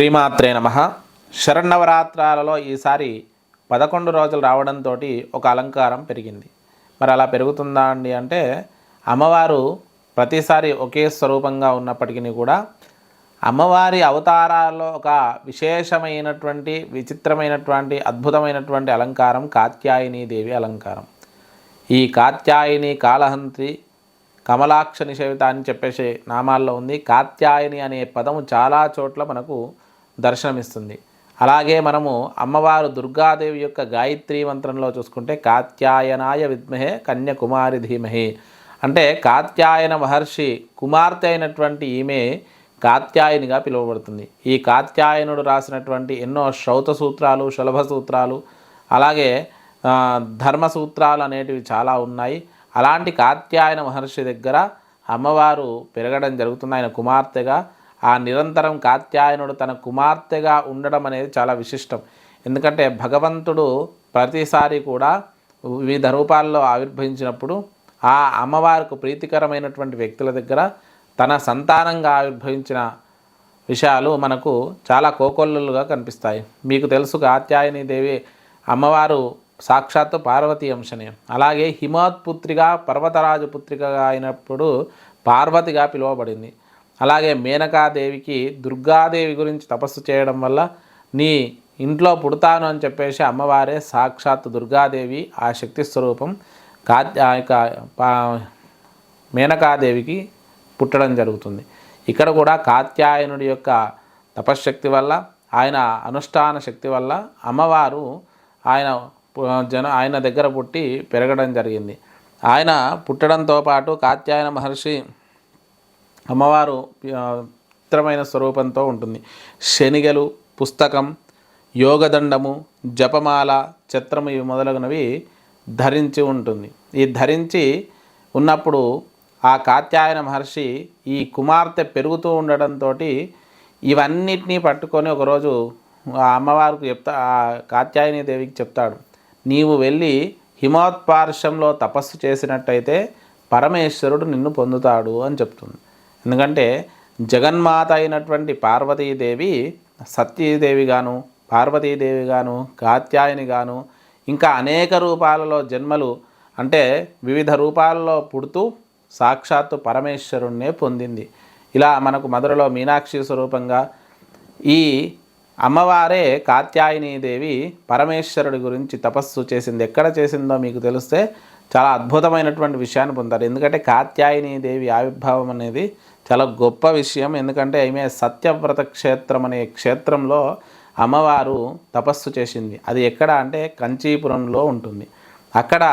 శ్రీమాత్రే నమ. శరణవరాత్రాలలో ఈసారి పదకొండు రోజులు రావడంతో ఒక అలంకారం పెరిగింది. మరి అలా పెరుగుతుందా అండి అంటే అమ్మవారు ప్రతిసారి ఒకే స్వరూపంగా ఉన్నప్పటికీ కూడా అమ్మవారి అవతారాల్లో ఒక విశేషమైనటువంటి విచిత్రమైనటువంటి అద్భుతమైనటువంటి అలంకారం కాత్యాయని దేవి అలంకారం. ఈ కాత్యాయని కాళహంత్రి కమలాక్ష నిషేవిత అని చెప్పేసి నామాల్లో ఉంది. కాత్యాయని అనే పదము చాలా చోట్ల మనకు దర్శనమిస్తుంది. అలాగే మనము అమ్మవారు దుర్గాదేవి యొక్క గాయత్రి మంత్రంలో చూసుకుంటే కాత్యాయనాయ విద్మహే కన్యకుమారి ధీమహి. అంటే కాత్యాయన మహర్షి కుమార్తె అయినటువంటి ఈమె కాత్యాయనిగా పిలువబడుతుంది. ఈ కాత్యాయనుడు రాసినటువంటి ఎన్నో శ్రౌత సూత్రాలు శులభ సూత్రాలు అలాగే ధర్మ సూత్రాలు అనేటివి చాలా ఉన్నాయి. అలాంటి కాత్యాయన మహర్షి దగ్గర అమ్మవారు పెరగడం జరుగుతుంది. ఆయన కుమార్తెగా ఆ నిరంతరం కాత్యాయనుడు తన కుమార్తెగా ఉండడం అనేది చాలా విశిష్టం. ఎందుకంటే భగవంతుడు ప్రతిసారి కూడా వివిధ రూపాల్లో ఆవిర్భవించినప్పుడు ఆ అమ్మవారికి ప్రీతికరమైనటువంటి వ్యక్తుల దగ్గర తన సంతానంగా ఆవిర్భవించిన విషయాలు మనకు చాలా కోకొల్లులుగా కనిపిస్తాయి. మీకు తెలుసు కాత్యాయని దేవి అమ్మవారు సాక్షాత్తు పార్వతీ అంశనే. అలాగే హిమోత్పుత్రిగా పర్వతరాజు పుత్రికగా అయినప్పుడు పార్వతిగా పిలువబడింది. అలాగే మేనకాదేవికి దుర్గాదేవి గురించి తపస్సు చేయడం వల్ల నీ ఇంట్లో పుడతాను అని చెప్పేసి అమ్మవారే సాక్షాత్తు దుర్గాదేవి ఆ శక్తి స్వరూపం కా ఆ యొక్క పా- మేనకాదేవికి పుట్టడం జరుగుతుంది. ఇక్కడ కూడా కాత్యాయనుడి యొక్క తపశ్శక్తి వల్ల ఆయన అనుష్ఠాన శక్తి వల్ల అమ్మవారు ఆయన జన ఆయన దగ్గర పుట్టి పెరగడం జరిగింది. ఆయన పుట్టడంతో పాటు కాత్యాయన మహర్షి అమ్మవారు ఆ, చిత్రమైన స్వరూపంతో ఉంటుంది. శనిగలు పుస్తకం యోగదండము జపమాల చిత్రము ఇవి మొదలగునవి ధరించి ఉంటుంది. ఈ ధరించి ఉన్నప్పుడు ఆ కాత్యాయన మహర్షి ఈ కుమార్తె పెరుగుతూ ఉండడంతో ఇవన్నిటినీ పట్టుకొని ఒకరోజు ఆ అమ్మవారికి చెప్తా ఆ కాత్యాయని దేవికి చెప్తాడు. నీవు వెళ్ళి హిమోత్పార్శ్వంలో తపస్సు చేసినట్టయితే పరమేశ్వరుడు నిన్ను పొందుతాడు అని చెప్తుంది. ఎందుకంటే జగన్మాత అయినటువంటి పార్వతీదేవి సతీదేవి గాను పార్వతీదేవి గాను కాత్యాయని గాను ఇంకా అనేక రూపాలలో జన్మలు అంటే వివిధ రూపాలలో పుడుతూ సాక్షాత్తు పరమేశ్వరుణ్ణే పొందింది. ఇలా మనకు మధురలో మీనాక్షి స్వరూపంగా ఈ అమ్మవారే కాత్యాయని దేవి పరమేశ్వరుడి గురించి తపస్సు చేసింది. ఎక్కడ చేసిందో మీకు తెలిస్తే చాలా అద్భుతమైనటువంటి విషయాన్ని పొందారు. ఎందుకంటే కాత్యాయని దేవి ఆవిర్భావం అనేది చాలా గొప్ప విషయం. ఎందుకంటే ఈమె సత్యవ్రత క్షేత్రం అనే క్షేత్రంలో అమ్మవారు తపస్సు చేసింది. అది ఎక్కడ అంటే కంచీపురంలో ఉంటుంది. అక్కడ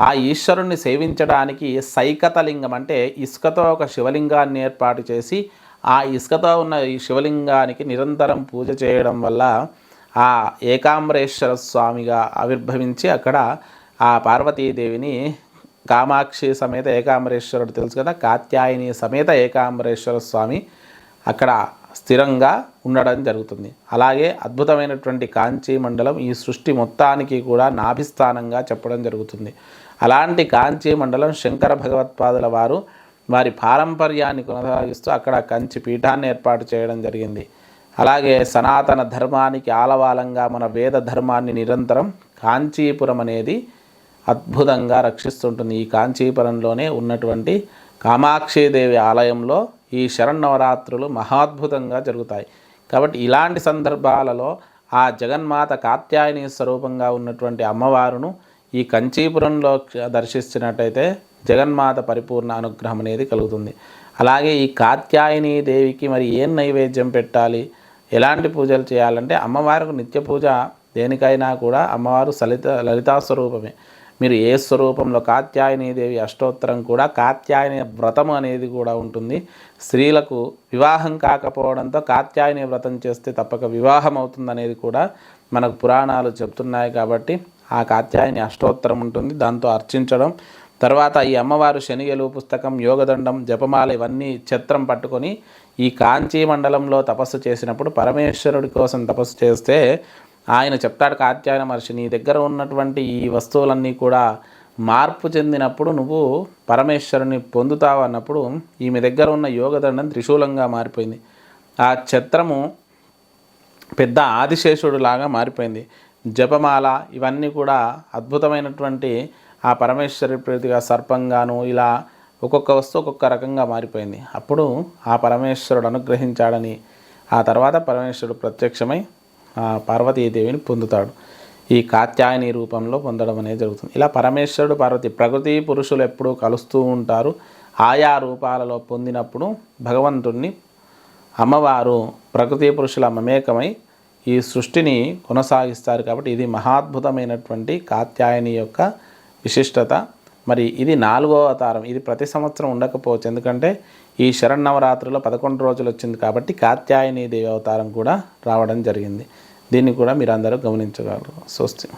ఆ ఈశ్వరుణ్ణి సేవించడానికి సైకతలింగం అంటే ఇసుకతో ఒక శివలింగాన్ని ఏర్పాటు చేసి ఆ ఇసుకతో ఉన్న ఈ శివలింగానికి నిరంతరం పూజ చేయడం వల్ల ఆ ఏకాంబరేశ్వర స్వామిగా ఆవిర్భవించి అక్కడ ఆ పార్వతీదేవిని కామాక్షి సమేత ఏకాంబరేశ్వరుడు తెలుసు కదా? కాత్యాయని సమేత ఏకాంబరేశ్వర స్వామి అక్కడ స్థిరంగా ఉండడం జరుగుతుంది. అలాగే అద్భుతమైనటువంటి కాంచీ మండలం ఈ సృష్టి మొత్తానికి కూడా నాభిస్థానంగా చెప్పడం జరుగుతుంది. అలాంటి కాంచీ మండలం శంకర భగవత్పాదుల వారు వారి పారంపర్యాన్ని కొనసాగిస్తూ అక్కడ కంచి పీఠాన్ని ఏర్పాటు చేయడం జరిగింది. అలాగే సనాతన ధర్మానికి ఆలవాలంగా మన వేద ధర్మాన్ని నిరంతరం కాంచీపురం అనేది అద్భుతంగా రక్షిస్తుంటుంది. ఈ కాంచీపురంలోనే ఉన్నటువంటి కామాక్షీదేవి ఆలయంలో ఈ శరన్నవరాత్రులు మహాద్భుతంగా జరుగుతాయి. కాబట్టి ఇలాంటి సందర్భాలలో ఆ జగన్మాత కాత్యాయని స్వరూపంగా ఉన్నటువంటి అమ్మవారును ఈ కంచీపురంలో దర్శించినట్టయితే జగన్మాత పరిపూర్ణ అనుగ్రహం అనేది కలుగుతుంది. అలాగే ఈ కాత్యాయని దేవికి మరి ఏం నైవేద్యం పెట్టాలి? ఎలాంటి పూజలు చేయాలంటే అమ్మవారికి నిత్య పూజ దేనికైనా కూడా అమ్మవారు సలిత లలితా స్వరూపమే. మీరు ఏ స్వరూపంలో కాత్యాయని దేవి అష్టోత్తరం కూడా కాత్యాయని వ్రతం అనేది కూడా ఉంటుంది. స్త్రీలకు వివాహం కాకపోవడంతో కాత్యాయని వ్రతం చేస్తే తప్పక వివాహం అవుతుంది అనేది కూడా మనకు పురాణాలు చెప్తున్నాయి కాబట్టి ఆ కాత్యాయని అష్టోత్తరం ఉంటుంది. దాంతో అర్చించడం. తర్వాత ఈ అమ్మవారు శనిగలు పుస్తకం యోగదండం జపమాల ఇవన్నీ ఛత్రం పట్టుకొని ఈ కాంచీ మండలంలో తపస్సు చేసినప్పుడు పరమేశ్వరుడి కోసం తపస్సు చేస్తే ఆయన చెప్తాడు కాత్యాయన మహర్షి నీ దగ్గర ఉన్నటువంటి ఈ వస్తువులన్నీ కూడా మార్పు చెందినప్పుడు నువ్వు పరమేశ్వరుని పొందుతావు అన్నప్పుడు ఈమె దగ్గర ఉన్న యోగదండం త్రిశూలంగా మారిపోయింది. ఆ ఛత్రము పెద్ద ఆదిశేషుడు లాగా మారిపోయింది. జపమాల ఇవన్నీ కూడా అద్భుతమైనటువంటి ఆ పరమేశ్వరి ప్రీతిగా సర్పంగాను ఇలా ఒక్కొక్క వస్తువు ఒక్కొక్క రకంగా మారిపోయింది. అప్పుడు ఆ పరమేశ్వరుడు అనుగ్రహించాడని ఆ తర్వాత పరమేశ్వరుడు ప్రత్యక్షమై పార్వతీదేవిని పొందుతాడు. ఈ కాత్యాయని రూపంలో పొందడం అనేది జరుగుతుంది. ఇలా పరమేశ్వరుడు పార్వతి ప్రకృతి పురుషులు ఎప్పుడూ కలుస్తూ ఉంటారు. ఆయా రూపాలలో పొందినప్పుడు భగవంతుణ్ణి అమ్మవారు ప్రకృతి పురుషుల మమేకమై ఈ సృష్టిని కొనసాగిస్తారు కాబట్టి ఇది మహాద్భుతమైనటువంటి కాత్యాయని యొక్క విశిష్టత. మరి ఇది నాలుగో అవతారం. ఇది ప్రతి సంవత్సరం ఉండకపోవచ్చు. ఎందుకంటే ఈ శరన్నవరాత్రిలో పదకొండు రోజులు వచ్చింది కాబట్టి కాత్యాయని దేవి అవతారం కూడా రావడం జరిగింది. దీన్ని కూడా మీరు అందరూ గమనించగలరు. స్వస్తి.